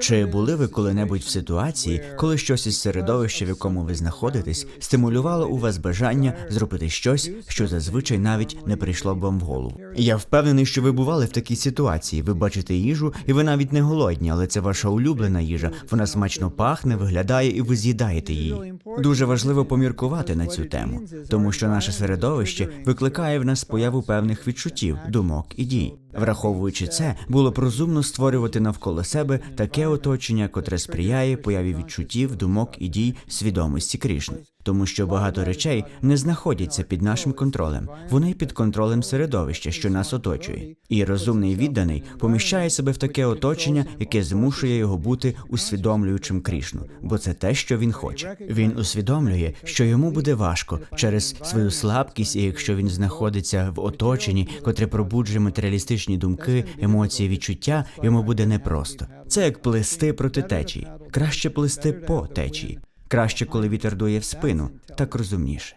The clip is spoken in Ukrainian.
Чи були ви коли-небудь в ситуації, коли щось із середовища, в якому ви знаходитесь, стимулювало у вас бажання зробити щось, що зазвичай навіть не прийшло б вам в голову? Я впевнений, що ви бували в такій ситуації. Ви бачите їжу, і ви навіть не голодні, але це ваша улюблена їжа. Вона смачно пахне, виглядає, і ви з'їдаєте її. Дуже важливо поміркувати на цю тему, тому що наше середовище викликає в нас появу певних відчуттів, думок і дій. Враховуючи це, було б розумно створювати навколо себе таке оточення, котре сприяє появі відчуттів, думок і дій свідомості Крішни. Тому що багато речей не знаходяться під нашим контролем, вони під контролем середовища, що нас оточує. І розумний відданий поміщає себе в таке оточення, яке змушує його бути усвідомлюючим Крішну, бо це те, що він хоче. Він усвідомлює, що йому буде важко через свою слабкість, і якщо він знаходиться в оточенні, котре пробуджує матеріалістичні думки, емоції, відчуття, йому буде непросто. Це як плисти проти течії. Краще плисти по течії. Краще, коли вітер дує в спину, так розумніше.